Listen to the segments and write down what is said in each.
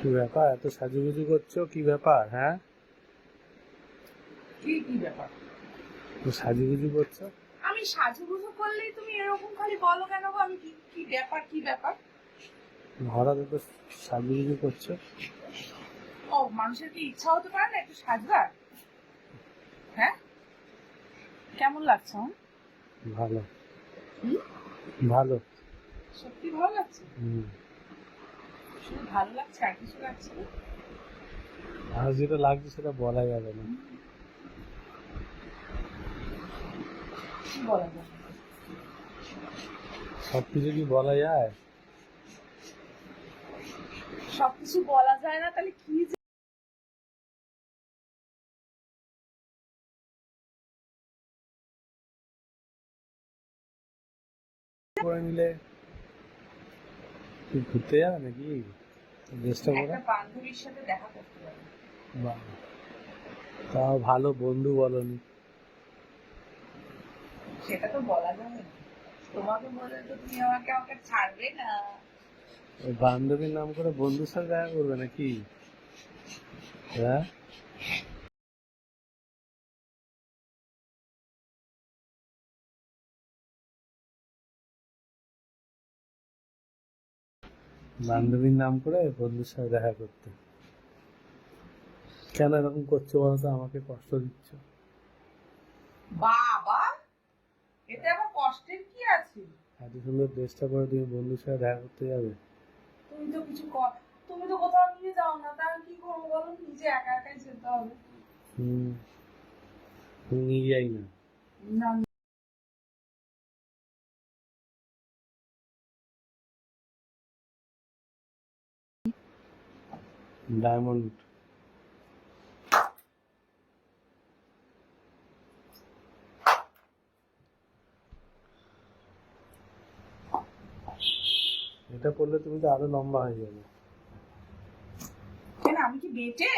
কি ব্যাপার? এত সাজুগুজু করছ? কি ব্যাপার হ্যাঁ? কি কি ব্যাপার? এত সাজুগুজু করছ? আমি সাজুগুজু করলেই তুমি এরকম খালি বলো কেন গো? আমি কি কি ব্যাপার কি ব্যাপার? হঠাৎ এত সাজুগুজু করছ। ও মানুষের কি ইচ্ছা হতে পারে না একটু সাজবার? হ্যাঁ? কেমন লাগছে আমার? ভালো? ভালো। সত্যি ভালো লাগছে? হুম। শুধু ভালো লাগছে আর কিছু লাগছে না? আর যেটা লাগছে সেটা বলা যাবে না। বলা সব কিছু কি বলা যায়? সবকিছু বলা যায় না তাহলে কি করে নিলে তুই ঘুরতে যাবে নাকি? বান্ধবীর সাথে দেখা করতে বাহ। তা ভালো বন্ধু বলনি। সেটা তো বলা যাবে তোমাকে বলে তো তুমি আমাকে আমাকে ছাড়বে না। ওই বান্ধবীর নাম করে বন্ধুর সাথে দেখা করবে নাকি? হ্যাঁ? বান্ধবীর নাম করে বন্ধুর সাথে দেখা করতে। কেন এরকম করছ বলতো আমাকে কষ্ট দিচ্ছ। বাবা এতে আবার কষ্টের কি আছে? এত সুন্দর ড্রেসটা পরে তুমি বন্ধুর সাথে দেখা করতে যাবে? তুমি তো কিছু কর তুমি তো কোথাও নিয়ে যাও না তাহলে কি করব বলো? নিজে একা একাই যেতে হবে। হুম। তুমি নিয়ে যাই না। না ডায়মন্ড। এটা পড়লে তুমি তো আরও লম্বা হয়ে যাবে। কেন আমি কি বেটে?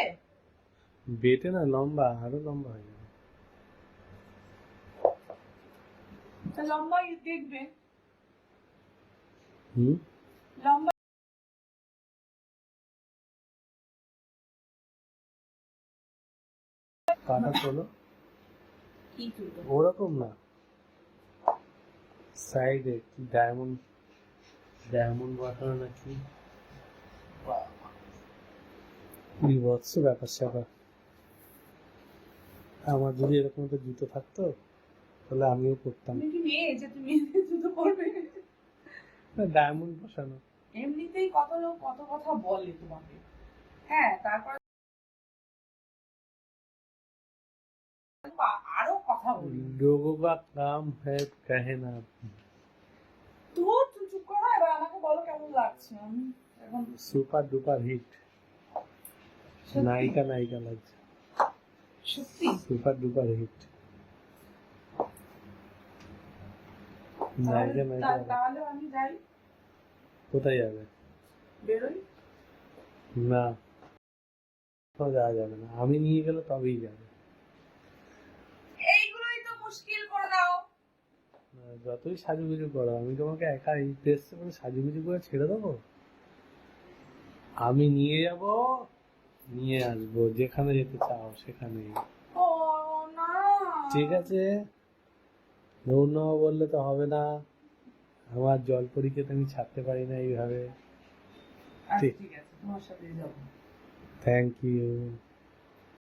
বেটে না লম্বা আরও লম্বা হয়ে যাবে। লম্বা দেখবে। হুম? লম্বা কাটা তোলো। তুলবে? ওরকম না। সাইডে কি ডায়মন্ড ডায়মন্ড বসানো নাকি? বিভৎস ব্যাপার স্যাপার। আমার যদি এরকম একটা জুতো থাকতো তাহলে আমিও করতাম তুমি কি মেয়ে যে তুমি জুতো পরবে? ডায়মন্ড বসানো। এমনিতেই কত লোক কত কথা বলে তোমাকে। হ্যাঁ তারপর কথা বলি। ডোগোবা কাম হ্যায় কাহে না দূর তুমি চুপ করো এবার আমাকে বলো কেমন লাগছে? এখন সুপার ডুপার হিট। নায়িকা নায়িকা লাগছে। সত্যি? Super duper hit. নায়িকা নায়িকা তাহলে আমি যাই। কোথায় যাবে? বেরোই? না। যাওয়া যাবে না। আমি নিয়ে গেলে তবেই যাবে। যতই সাজুগুজু করো আমি তোমাকে একা এই ড্রেস করে সাজুগুজু করে ছেড়ে দেবো? আমি নিয়ে যাব নিয়ে আসব যেখানে যেতে চাও সেখানে ঠিক আছে? নেওয়া বললে তো হবে না। আমার জলপরীকে তো আমি ছাড়তে পারি না এইভাবে। আচ্ছা, ঠিক। ঠিক আছে তোমার সাথে যাব। Thank you